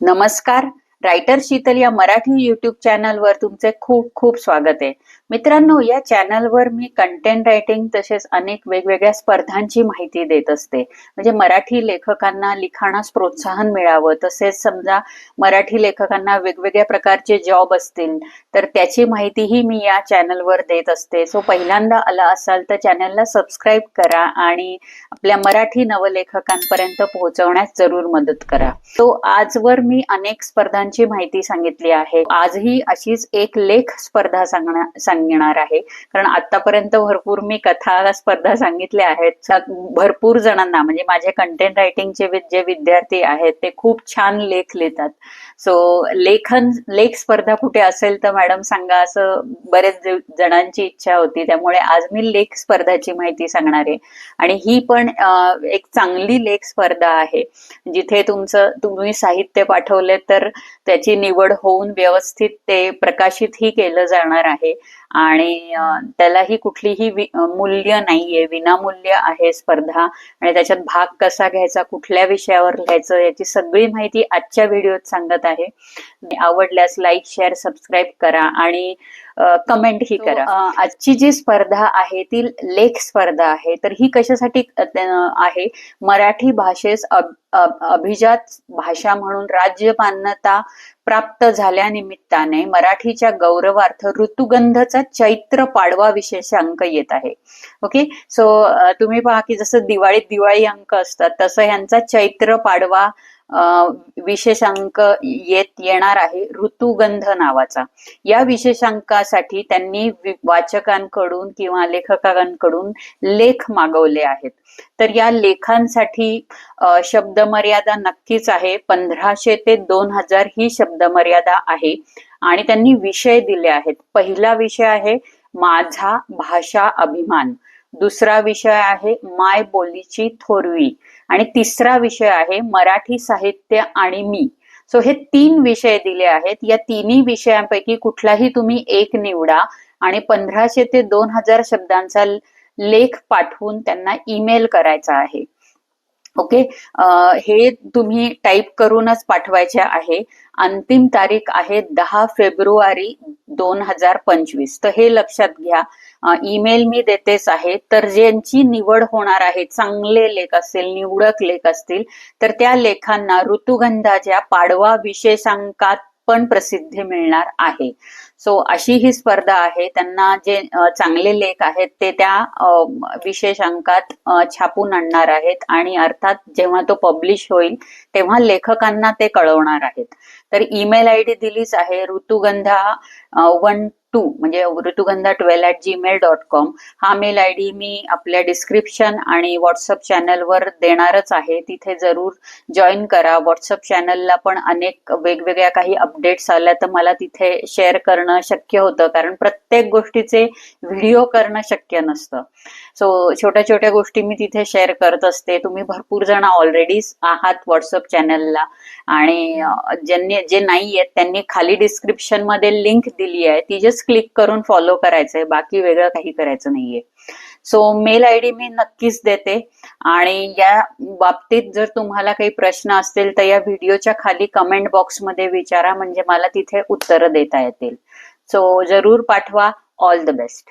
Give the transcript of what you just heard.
नमस्कार. रायटर शीतल या मराठी युट्यूब चॅनलवर तुमचे खूप खूप स्वागत आहे. मित्रांनो या चॅनलवर मी कंटेंट रायटिंग तसेच अनेक वेगवेगळ्या स्पर्धांची माहिती देत असते. म्हणजे मराठी लेखकांना लिखाणास प्रोत्साहन मिळावं. तसेच समजा मराठी लेखकांना वेगवेगळ्या प्रकारचे जॉब असतील तर त्याची माहितीही मी या चॅनलवर देत असते. सो पहिल्यांदा आला असाल तर चॅनलला सबस्क्राईब करा आणि आपल्या मराठी नवलेखकांपर्यंत पोहोचवण्यास जरूर मदत करा. तो आजवर मी अनेक स्पर्धांची माहिती सांगितली आहे आजही अशीच एक लेख स्पर्धा सांगणार आहे. कारण आतापर्यंत भरपूर मी कथा स्पर्धा सांगितल्या आहेत. भरपूर जणांना म्हणजे माझे कंटेंट रायटिंगचे जे विद्यार्थी आहेत ते खूप छान लेख लिहितात. सो लेखन लेख स्पर्धा कुठे असेल तर मॅडम सांगा असं बरेच जणांची इच्छा होती. त्यामुळे आज मी लेख स्पर्धाची माहिती सांगणार आहे. आणि ही पण एक चांगली लेख स्पर्धा आहे. जिथे तुमचं तुम्ही साहित्य पाठवले तर त्याची निवड होऊन व्यवस्थित ते प्रकाशितही केलं जाणार आहे. आणि त्यालाही कुठलीही मूल्य नाहीये. विनामूल्य आहे स्पर्धा. आणि त्याच्यात भाग कसा घ्यायचा कुठल्या विषयावर घ्यायचं याची सगळी माहिती आजच्या व्हिडिओत सांगत आहे. आवडल्यास लाईक शेअर सबस्क्राईब करा. आणि कमेंटही करा. अं, आजची जी स्पर्धा आहे ती लेख स्पर्धा आहे तर ही कशासाठी आहे? मराठी भाषेस अभ- अभ- अभिजात भाषा म्हणून राज्य मान्यता प्राप्त झाल्यानिमित्ताने मराठीच्या गौरवार्थ ऋतुगंधचा चैत्र पाडवा विशेष अंक येत आहे. ओके सो तुम्ही पहा की जसं दिवाळीत दिवाळी अंक असतात तसं ह्यांचा चैत्र पाडवा अं, येत येणार आहे ऋतुगंध नावाचा. या विशेषांकासाठी त्यांनी वाचकांकडून किंवा लेखकांकडून लेख मागवले आहेत. तर या लेखांसाठी शब्दमर्यादा नक्कीच आहे. पंधराशे ते दोन हजार ही शब्दमर्यादा आहे. आणि त्यांनी विषय दिले आहेत. पहिला विषय आहे माझा भाषा अभिमान. दुसरा विषय आहे माय बोलीची थोरवी. आणि तिसरा विषय आहे मराठी साहित्य आणि मी. सो हे तीन विषय दिले आहेत. या तिन्ही विषयांपैकी कुठलाही तुम्ही एक निवडा आणि पंधराशे ते दोन हजार शब्दांचा लेख पाठवून त्यांना ईमेल करायचा आहे. ओके हे तुम्ही टाईप करूनच पाठवायचे आहे. अंतिम तारीख आहे दहा फेब्रुवारी दोन हजार पंचवीस. तर हे लक्षात घ्या. ईमेल मी देतेच आहे. तर ज्यांची निवड होणार आहे चांगले लेख असतील निवडक लेख असतील तर त्या लेखांना ऋतुगंधाच्या पाडवा विशेषांकात पण प्रसिद्धी मिळणार आहे. सो अशी ही स्पर्धा आहे. त्यांना जे चांगले लेख आहेत ते त्या विशेष अंकात छापून आणणार आहेत आणि अर्थात जेव्हा तो पब्लिश होईल तेव्हा लेखकांना ते कळवणार आहेत. तर ईमेल आय डी दिलीच आहे ऋतुगंधा वन टू म्हणजे Rutugandha twelve at Gmail dot com हा मेल आय डी मी आपल्या डिस्क्रिप्शन आणि व्हॉट्सअप चॅनलवर देणारच आहे. तिथे जरूर जॉईन करा. व्हॉट्सअप चॅनलला पण अनेक वेगवेगळ्या काही अपडेट्स आल्या तर मला तिथे शेअर करणं शक्य होतं. कारण प्रत्येक गोष्टीचे व्हिडिओ करणं शक्य नसतं. सो छोट्या छोट्या गोष्टी मी तिथे शेअर करत असते. तुम्ही भरपूर जण ऑलरेडी आहात व्हॉट्सअप चॅनलला आणि ज्यांनी जे नाही आहेत त्यांनी खाली डिस्क्रिप्शनमध्ये लिंक दिली आहे. ती जस्ट क्लिक करून फॉलो करायचंय. बाकी वेगळं काही करायचं नाहीये. सो मेल आय डी मी नक्कीच देते. आणि या बाबतीत जर तुम्हाला काही प्रश्न असतील तर या व्हिडिओच्या खाली कमेंट बॉक्समध्ये विचारा. म्हणजे मला तिथे उत्तरं देता येतील. सो जरूर पाठवा. All the best